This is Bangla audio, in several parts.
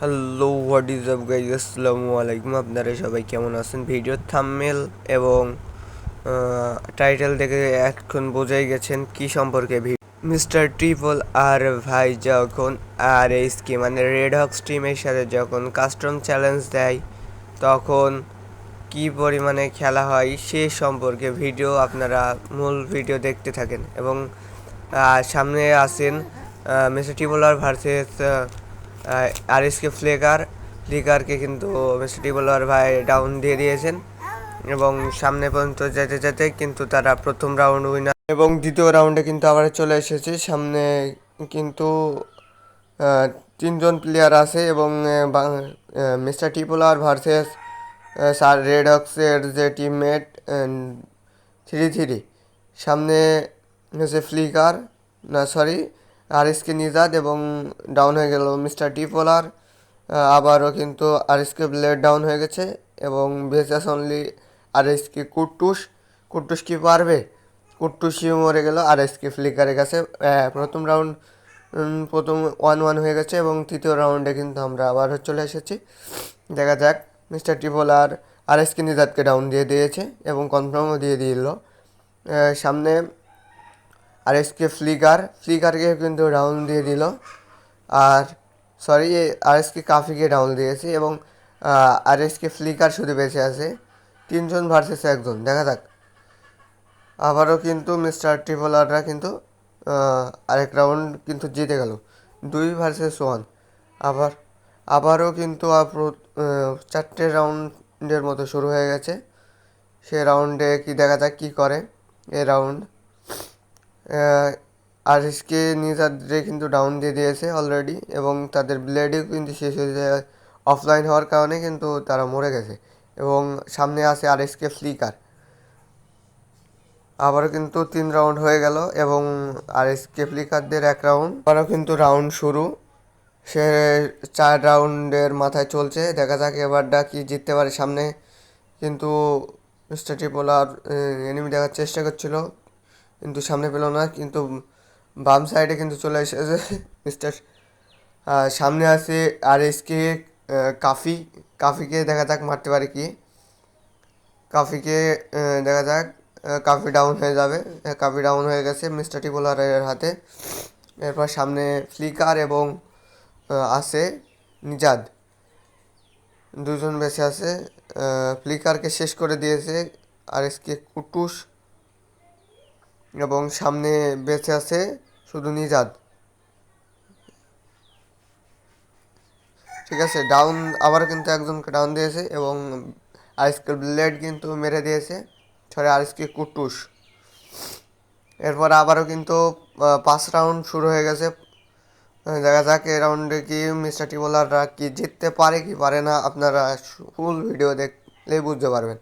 Hello what is up guys আসসালামু আলাইকুম আপনারা সবাই কেমন আছেন? ভিডিওর থাম্বনেল এবং টাইটেল দেখে এখন বোঝাই গেছেন কি সম্পর্কে মিস্টার ট্রিপল আর ভাই যখন আর এইসকে মানে রেড হক্স টিমের সাথে যখন কাস্টম চ্যালেঞ্জ দেয়, তখন কি পরিমাণে খেলা হয় সে সম্পর্কে ভিডিও আপনারা মূল ভিডিও দেখতে থাকেন। এবং সামনে আসেন mister Tipler versus R SK Flicker ফ্লিকারকে কিন্তু মিস্টার টিপলার ভাই ডাউন দিয়ে দিয়েছেন। এবং সামনে পর্যন্ত যেতে যেতে কিন্তু তারা প্রথম রাউন্ড উইনার এবং দ্বিতীয় রাউন্ডে কিন্তু আবার চলে এসেছে। সামনে কিন্তু তিনজন প্লেয়ার আছে এবং mister Tipler versus sir red হক্সের যে টিমমেট থ্রি থ্রি সামনে হচ্ছে ফ্লিকার না সরি আর এসকে নিজাদ এবং ডাউন হয়ে গেল মিস্টার ডি টিপলার আবারও কিন্তু আর এসকে ব্লেড ডাউন হয়ে গেছে এবং ভেসাস অনলি আর এসকে কুট্টুস। কুট্টুস কি পারবে? কুট্টুসি মরে গেল আর এসকে ফ্লিকারের কাছে প্রথম রাউন্ড প্রথম ওয়ান ওয়ান হয়ে গেছে এবং তৃতীয় রাউন্ডে কিন্তু আমরা আবার চলে এসেছি। দেখা যাক, মিস্টার ট্রিপল আর আর এসকে নিজাদকে ডাউন দিয়ে দিয়েছে এবং কনফার্মও দিয়ে দিল। সামনে আর এসকে ফ্লিকার ফ্লিকারকে কিন্তু ডাউন দিয়ে দিল। আর সরি আর এসকে কাফিকে ডাউন দিয়েছে এবং আর এসকে ফ্লিকার শুধু বেঁচে আছে। তিনজন ভার্সেস একজন, দেখা যাক। আবারও কিন্তু মিস্টার ট্রিপলাররা কিন্তু আরেক রাউন্ড কিন্তু জিতে গেল। দুই ভার্সেস ওয়ান আবার, আবারও কিন্তু চারটে রাউন্ডের মতো শুরু হয়ে গেছে। সে রাউন্ডে কি দেখা যাক কী করে, এ রাউন্ড আর এসকে নিজাদরে কিন্তু ডাউন দিয়ে দিয়েছে অলরেডি এবং তাদের ব্লেডও কিন্তু শেষ হয়ে যায় অফলাইন হওয়ার কারণে কিন্তু তারা মরে গেছে এবং সামনে আছে আর এসকে ফ্লিকার আবারও কিন্তু তিন রাউন্ড হয়ে গেল এবং আর এসকে ফ্লিকারদের এক রাউন্ড আবারও কিন্তু রাউন্ড শুরু। সে চার রাউন্ডের মাথায় চলছে। দেখা যাক এবারটা কি জিততে পারে সামনে। কিন্তু মিস্টার ট্রিপলার এনিমি দেখার চেষ্টা করছিল। কিন্তু সামনে পেল না কিন্তু বাম সাইডে কিন্তু চলে এসেছে মিস্টার সামনে আছে আর এসকে কাফি কাফিকে দেখা যাক মারতে পারে কি। কাফিকে দেখা যাক কাফি ডাউন হয়ে যাবে। আহ, কাফি ডাউন হয়ে গেছে মিস্টার টিপোলারের হাতে। এরপর সামনে ফ্লিকার এবং আছে নিজাদ দুজন বেঁচে আছে। ফ্লিকারকে শেষ করে দিয়েছে আর এসকে কুটুস। এবং সামনে বেঁচে আছে শুধু নিজাদ। ঠিক আছে ডাউন আবার কিন্তু একজনকে ডাউন দিয়েছে এবং আইসকে ব্লেড কিন্তু মেরে দিয়েছে। ছড়ে আইসকে কুটুস। এরপর আবারও কিন্তু পাঁচ রাউন্ড শুরু হয়ে গেছে। দেখা যাক এই রাউন্ডে কি মিস্টার টিবোলাররা কি জিততে পারে কি পারে না, আপনারা ফুল ভিডিও দেখলেই বুঝতে পারবেন।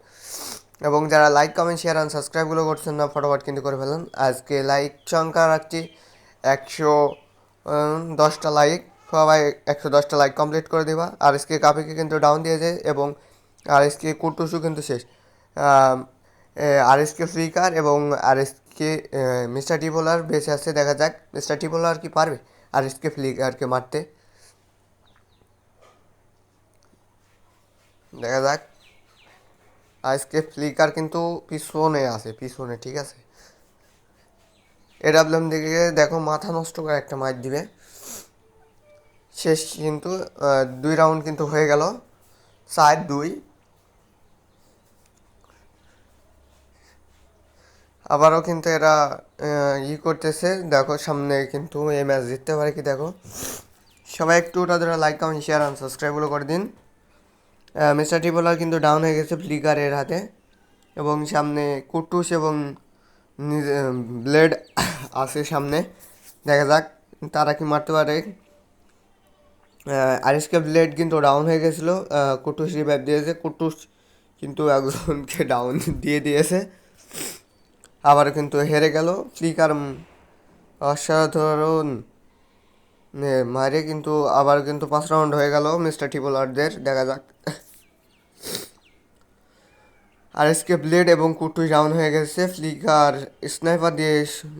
এবং যারা লাইক কমেন্ট শেয়ার অ্যান্ড সাবস্ক্রাইবগুলো করছেন না, ফটোফট কিন্তু করে ফেলেন। আজকে লাইক সংখ্যা রাখছি একশো দশটা লাইক সবাই একশো দশটা লাইক কমপ্লিট করে দিবা। আর এসকে কাপিকে কিন্তু ডাউন দিয়ে দিয়েছে এবং আর এসকে কুটুসু কিন্তু শেষ। আর এসকে ফ্রিকার এবং আর এসকে মিস্টার টিবোলার বেঁচে আছে, দেখা যাক। মিস্টার টিবোলার কি পারবে? আর এসকে ফ্লিকারকে মারতে। দেখা যাক। আজকে ফ্লিকার কিন্তু পিছনে আছে, পিছনে, ঠিক আছে? এডাব্লিউএম দিকে দেখো মাথা নষ্ট করে একটা মাইর দিবে। শেষ কিন্তু দুই রাউন্ড কিন্তু হয়ে গেল। চার দুই। আবারও কিন্তু এরা ই করতেছে। দেখো সামনে কিন্তু এই ম্যাচ জিততে পারে কি দেখো। সবাই একটু তাদের লাইক কমেন্ট শেয়ার অ্যান্ড সাবস্ক্রাইবগুলো করে দিন। মিস্টার টিবোলার কিন্তু ডাউন হয়ে গেছে ফ্লিকারের হাতে। এবং সামনে কুটুস এবং ব্লেড আছে সামনে। দেখা যাক, তারা কি মারতে পারে। আরিসকে ব্লেড কিন্তু ডাউন হয়ে গেছিল। কুটুস রিভাইভ দিয়েছে। কুটুস কিন্তু একজনকে ডাউন দিয়ে দিয়েছে। আবার কিন্তু হেরে গেল। ফ্লিকার অসাধারণ। মারে কিন্তু আবার কিন্তু পাঁচ রাউন্ড হয়ে গেল মিস্টার টিবোলারদের দেখা যাক। আর এসকে ব্লেড এবং কুটুই ডাউন হয়ে গেছে। ফ্লিকার স্নাইপার দিয়ে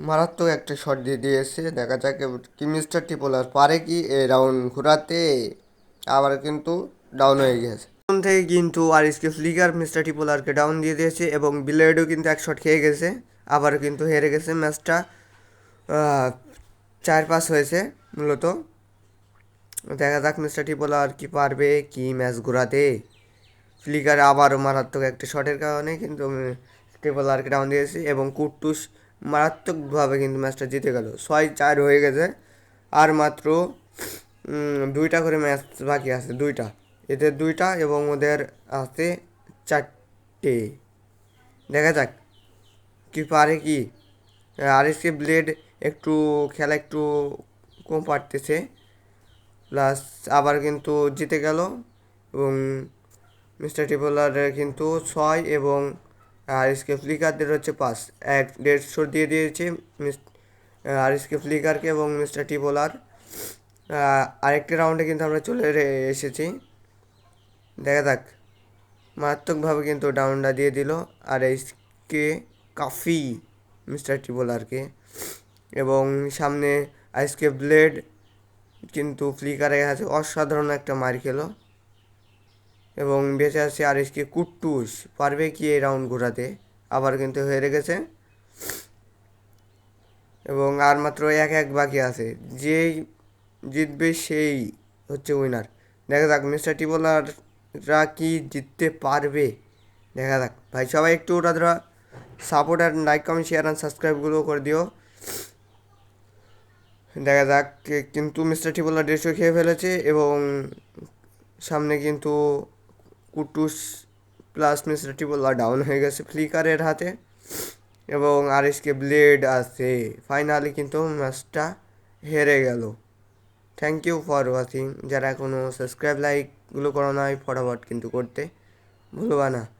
মারাত্মক একটা শট দিয়ে দিয়েছে। দেখা যাক কি মিস্টার টিপোলার পারে কি এ রাউন্ড ঘোরাতে। আবার কিন্তু ডাউন হয়ে গেছে। তখন থেকে কিন্তু আর এসকে ফ্লিকার মিস্টার টিপোলারকে ডাউন দিয়ে দিয়েছে এবং বিলেডও কিন্তু এক শট খেয়ে গেছে। আবার কিন্তু হেরে গেছে ম্যাচটা চার পাস হয়েছে মূলত। দেখা যাক মিস্টার টিপোলার কি পারবে, কি ম্যাচ ঘোরাতে। ফ্লিকার আবারও মারাত্মক একটা শটের কারণে কিন্তু টিপোলারকে ডাউন দিয়েছি এবং কুট্টুস মারাত্মকভাবে কিন্তু ম্যাচটা জিতে গেল। ছয় চার হয়ে গেছে আর মাত্র দুইটা করে ম্যাচ বাকি আছে, দুইটা। এদের দুইটা এবং ওদের আছে চারটে। দেখা যাক কি পারে কি। আর এসকে ব্লেড একটু খেলা একটু কম পারতেছে প্লাস আবার কিন্তু জিতে গেল এবং মিস্টার টিপোলারের কিন্তু ছয় এবং আর এসকে ফ্লিকারদের হচ্ছে পাঁচ। এক দেড়শো দিয়ে দিয়েছে আর এসকে ফ্লিকারকে এবং মিস্টার টিপোলার। আরেকটি রাউন্ডে কিন্তু আমরা চলে এসেছি। দেখা যাক। মারাত্মকভাবে কিন্তু ডাউনটা দিয়ে দিল আর এসকে কাফি মিস্টার টিপোলারকে। এবং সামনে আইসকে ব্লেড কিন্তু ফ্লিকারে আছে অসাধারণ একটা মার খেলো। এবং বেঁচে আছে আর এসকে কুট্টুস। পারবে কি এই রাউন্ড ঘোরাতে? আবার কিন্তু হেরে গেছে এবং আর মাত্র এক এক বাকি আছে। যেই জিতবে সেই হচ্ছে উইনার দেখা যাক মিস্টার টিবোলাররা কি জিততে পারবে? দেখা যাক। ভাই, সবাই একটু ওরা ধরা সাপোর্ট আর লাইক কমেন্ট শেয়ার আর সাবস্ক্রাইবগুলো করে দিও। দেখা যাক কে- কিন্তু মিস্টার টিবোলার দেড়শো খেয়ে ফেলেছে এবং সামনে কিন্তু কুটুস প্লাস মিস্টার টিবোলা ডাউন হয়ে গেছে ফ্লিকারের হাতে। এবং আর এসকে ব্লেড আছে। ফাইনালি কিন্তু ম্যাচটা হেরে গেল। থ্যাংক ইউ ফর ওয়াচিং যারা কোনো সাবস্ক্রাইব লাইকগুলো করো নাই, ফটাফট কিন্তু করতে ভুলবা না।